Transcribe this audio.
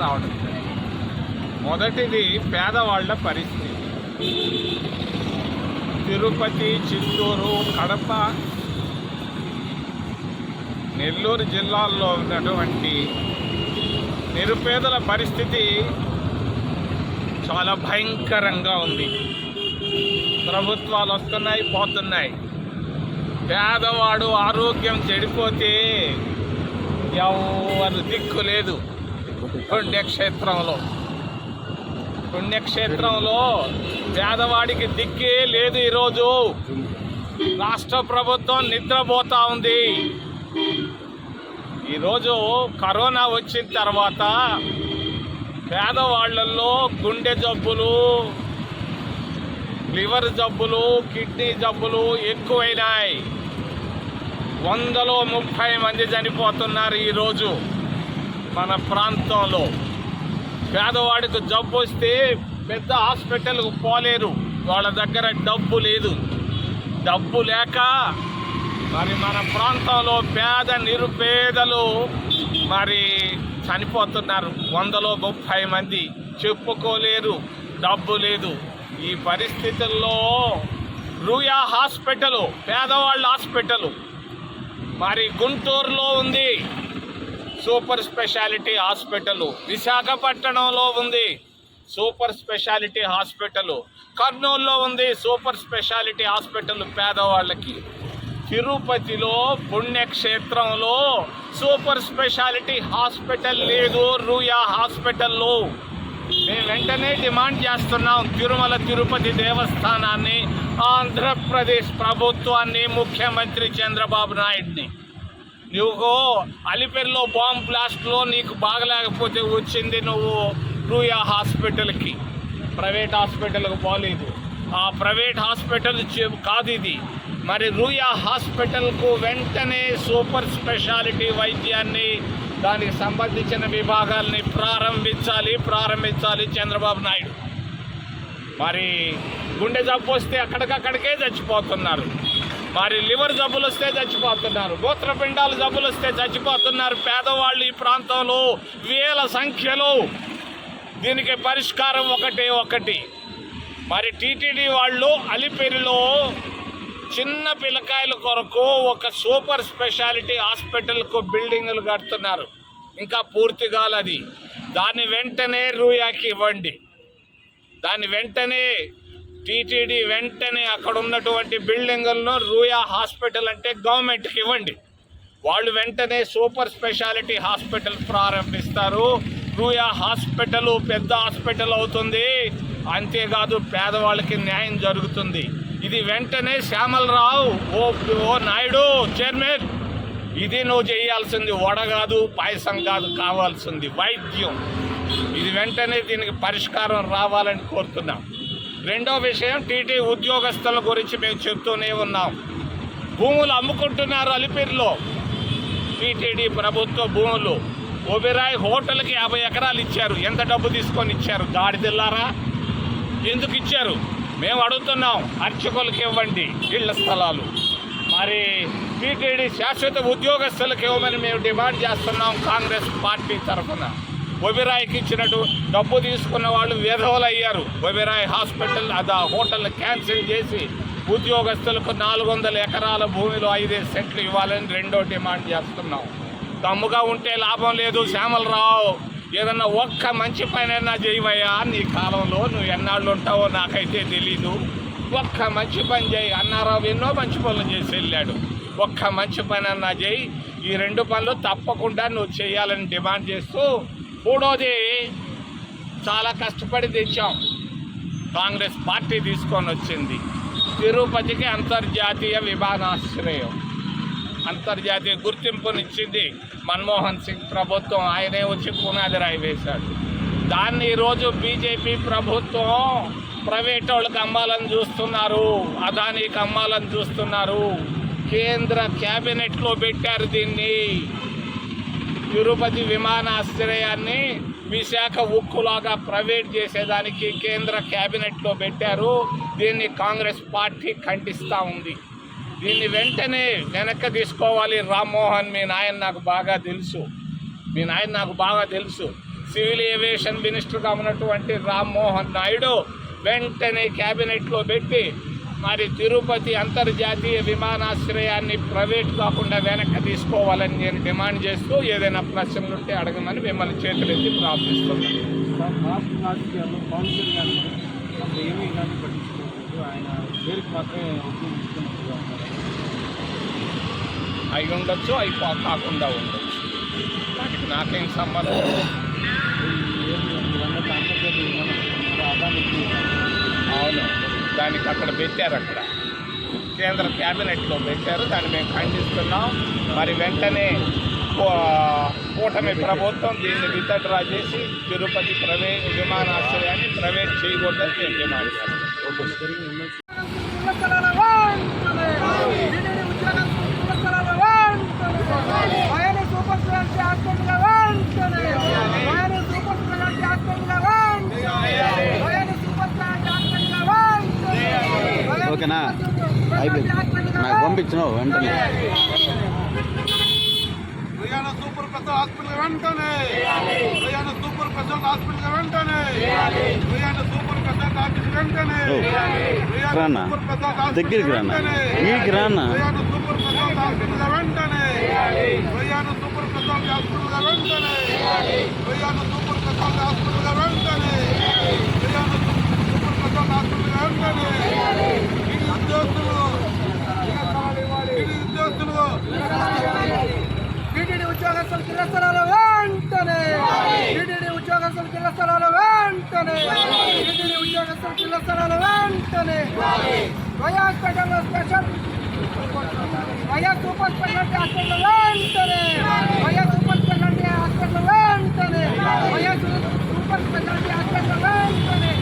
రావడం మొదటిది పేదవాళ్ళ పరిస్థితి. తిరుపతి చిత్తూరు కడప నెల్లూరు జిల్లాల్లో ఉన్నటువంటి నిరుపేదల పరిస్థితి చాలా భయంకరంగా ఉంది. ప్రభుత్వాలు వస్తున్నాయి పోతున్నాయి. పేదవాడు ఆరోగ్యం చెడిపోతే ఎవరు దిక్కు లేదు. పుణ్యక్షేత్రంలో. పుణ్యక్షేత్రంలో పేదవాడికి దిక్కే లేదు ఈరోజు. రాష్ట్ర ప్రభుత్వం నిద్రపోతా ఉంది. ఈరోజు కరోనా వచ్చిన తర్వాత పేదవాళ్ళల్లో గుండె జబ్బులు లివర్ జబ్బులు కిడ్నీ జబ్బులు ఎక్కువైనాయి. వందలో ముప్పై మంది చనిపోతున్నారు ఈరోజు. మన ప్రాంతంలో పేదవాడికి జబ్బు వస్తే పెద్ద హాస్పిటల్కు పోలేరు. వాళ్ళ దగ్గర డబ్బు లేదు. డబ్బు లేక మరి మన ప్రాంతంలో పేద నిరుపేదలు మరి చనిపోతున్నారు. వందలో ముప్పై మంది చెప్పుకోలేరు. డబ్బు లేదు. ఈ పరిస్థితుల్లో రూయా హాస్పిటల్ పేదవాళ్ళ హాస్పిటల్ మరి గుంటూరులో ఉంది. Super speciality hospital. విశాఖపట్నంలో ఉంది సూపర్ స్పెషాలిటీ హాస్పిటల్. కర్నూలులో ఉంది సూపర్ స్పెషాలిటీ హాస్పిటల్ పేదవాళ్ళకి. తిరుపతిలో పుణ్యక్షేత్రంలో సూపర్ స్పెషాలిటీ హాస్పిటల్ లేదు రూయా హాస్పిటల్లో. మేము వెంటనే డిమాండ్ చేస్తున్నాం తిరుమల తిరుపతి దేవస్థానాన్ని ఆంధ్రప్రదేశ్ ప్రభుత్వాన్ని ముఖ్యమంత్రి చంద్రబాబు నాయుడిని. నువ్వు అలిపెరిలో బాంబ్ బ్లాస్ట్లో నీకు బాగలేకపోతే వచ్చింది నువ్వు రూయా హాస్పిటల్కి. ప్రైవేట్ హాస్పిటల్కి పోలేదు. ఆ ప్రైవేట్ హాస్పిటల్ కాదు ఇది. మరి రూయా హాస్పిటల్కు వెంటనే సూపర్ స్పెషాలిటీ వైద్యాన్ని దానికి సంబంధించిన విభాగాల్ని ప్రారంభించాలి ప్రారంభించాలి చంద్రబాబు నాయుడు. మరి గుండె జబ్బు వస్తే అక్కడికక్కడికే చచ్చిపోతున్నారు. మరి లివర్ జబ్బులు వస్తే చచ్చిపోతున్నారు మూత్రపిండాల జబ్బులు వస్తే చచ్చిపోతున్నారు పేదవాళ్ళు ఈ ప్రాంతంలో వేల సంఖ్యలో దీనికి పరిష్కారం ఒకటే ఒకటి. మరి టీటీడీ వాళ్ళు అలిపెరిలో చిన్న పిల్లకాయల కొరకు ఒక సూపర్ స్పెషాలిటీ హాస్పిటల్కు బిల్డింగులు కడుతున్నారు. ఇంకా పూర్తి కాలది. దాన్ని వెంటనే రూయాకి ఇవ్వండి. దాన్ని వెంటనే టీటీడీ వెంటనే అక్కడ ఉన్నటువంటి బిల్డింగులను రూయా హాస్పిటల్ అంటే గవర్నమెంట్కి ఇవ్వండి. వాళ్ళు వెంటనే సూపర్ స్పెషాలిటీ హాస్పిటల్ ప్రారంభిస్తారు. రూయా హాస్పిటల్ పెద్ద హాస్పిటల్ అవుతుంది. అంతేకాదు పేదవాళ్ళకి న్యాయం జరుగుతుంది. ఇది వెంటనే శ్యామలరావు ఓ ఓ నాయుడు చైర్మన్. ఇది నువ్వు చేయాల్సింది వడ కాదు పాయసం కాదు కావాల్సింది వైద్యం. ఇది వెంటనే దీనికి పరిష్కారం రావాలని కోరుతున్నాం. రెండో విషయం టీటీ ఉద్యోగస్తుల గురించి మేము చెప్తూనే ఉన్నాం. భూములు అమ్ముకుంటున్నారు అలిపిరిలో. టీటీడీ ప్రభుత్వ భూములు. ఒబిరాయ్ హోటల్కి యాభై ఎకరాలు ఇచ్చారు. ఎంత డబ్బు తీసుకొని ఇచ్చారు? గాడిదిల్లారా ఎందుకు ఇచ్చారు? మేము అడుగుతున్నాం. అర్చకులకి ఇవ్వండి. ఇళ్ళ స్థలాలు. మరి టీటీడీ శాశ్వత ఉద్యోగస్తులకు ఇవ్వమని మేము డిమాండ్ చేస్తున్నాం కాంగ్రెస్ పార్టీ తరఫున. ఒబిరాయికి ఇచ్చినట్టు డబ్బు తీసుకున్న వాళ్ళు విధవలు అయ్యారు ఒబిరాయ్ హాస్పిటల్ అది ఆ హోటల్ క్యాన్సిల్ చేసి ఉద్యోగస్తులకు నాలుగు వందల ఎకరాల భూమిలో ఐదేసి సెంట్లు ఇవ్వాలని రెండో డిమాండ్ చేస్తున్నాం. దమ్ముగా ఉంటే లాభం లేదు శ్యామలరావు ఏదన్నా ఒక్క మంచి పనైనా చేయవయ్యా నీ కాలంలో నువ్వు ఎన్నాళ్ళు ఉంటావో నాకైతే తెలీదు. ఒక్క మంచి పని చేయి అన్నారావు ఎన్నో మంచి పనులు చేసి వెళ్ళాడు. ఒక్క మంచి పని అన్నా చేయి ఈ రెండు పనులు తప్పకుండా నువ్వు చేయాలని డిమాండ్ చేస్తూ మూడోది చాలా కష్టపడి తెచ్చాం. కాంగ్రెస్ పార్టీ తీసుకొని వచ్చింది. తిరుపతికి అంతర్జాతీయ విమానాశ్రయం అంతర్జాతీయ గుర్తింపునిచ్చింది మన్మోహన్ సింగ్ ప్రభుత్వం. ఆయనే వచ్చి పునాది రాయి వేశాడు. దాన్ని ఈరోజు బీజేపీ ప్రభుత్వం ప్రైవేట్ వాళ్ళకి అమ్మాలని చూస్తున్నారు. అదానికి అమ్మాలని చూస్తున్నారు. కేంద్ర క్యాబినెట్లో పెట్టారు దీన్ని. తిరుపతి విమానాశ్రయాన్ని విశాఖ ఉక్కులాగా ప్రైవేట్ చేసేదానికి కేంద్ర క్యాబినెట్లో పెట్టారు. దీన్ని కాంగ్రెస్ పార్టీ ఖండిస్తూ ఉంది. దీన్ని వెంటనే వెనక్కి తీసుకోవాలి రామ్మోహన్ మీ నాయన నాకు బాగా తెలుసు. మీ నాయన నాకు బాగా తెలుసు. సివిల్ ఏవియేషన్ మినిస్టర్గా ఉన్నటువంటి రామ్మోహన్ నాయుడు వెంటనే క్యాబినెట్లో పెట్టి మరి తిరుపతి అంతర్జాతీయ విమానాశ్రయాన్ని ప్రైవేట్ కాకుండా వెనక్కి తీసుకోవాలని నేను డిమాండ్ చేస్తూ ఏదైనా ప్రశ్నలు ఉంటే అడగమని మిమ్మల్ని చేతులెత్తి ప్రార్థిస్తున్నాను. అయి ఉండొచ్చు అయి కాకుండా ఉండొచ్చు. వాటికి నాకేం సంబంధం అవును. దానికి అక్కడ పెట్టారు అక్కడ. కేంద్ర క్యాబినెట్లో పెట్టారు. దాన్ని మేము ఖండిస్తున్నాం. మరి వెంటనే కూటమి ప్రభుత్వం దీన్ని విత్డ్రా చేసి తిరుపతి ప్రవే విమానాశ్రయాన్ని ప్రైవేట్ చేయకూడదని మేము డిమాండ్ చేస్తాం జరిగిన ఎమ్మెల్సీ కులస్థలాల వాంటనే టీటీడీ ఉద్యోగం కులస్థలాల వాంటనే ఆయన సూపర్ స్పెషాలిటీ హాస్పిటల్ వాంటనే ఆయన సూపర్ స్పెషాలిటీ హాస్పిటల్ వాంటనే ఆయన సూపర్ స్పెషాలిటీ హాస్పిటల్ వాంటనే ఓకేనా? అయిపోయింది. నాకు పంపించినావు వెంటనే రియానా సూపర్ స్పెషల్ హాస్పిటల్ వెంటనే రియానా సూపర్ స్పెషల్ హాస్పిటల్ వెంటనే రియానా సూపర్ స్పెషల్ హాస్పిటల్ వెంటనే రానా? దగ్గరికి రానా? ఈడికి రానా? సూపర్ స్పెషల్ హాస్పిటల్ వెంటనే రియానా సూపర్ స్పెషల్ హాస్పిటల్ వెంటనే రియానా సూపర్ స్పెషల్ హాస్పిటల్ వెంటనే రియానా సూపర్ స్పెషల్ హాస్పిటల్ వెంటనే ఇది ఉద్యోగులు ఇది ఉద్యోగులు టీటీడీ ఉద్యోగస్తుల కులస్థలాల వెంటనే టీటీడీ ఉద్యోగస్తుల కులస్థలాల వెంటనే టీటీడీ ఉద్యోగస్తుల కులస్థలాల వెంటనే YS special special. YS super speciality hospital వెంటనే. వైఎస్ సూపర్ స్పెషాలిటీ హాస్పిటల్ వెంటనే. వైఎస్ సూపర్ స్పెషాలిటీ హాస్పిటల్ వెంటనే.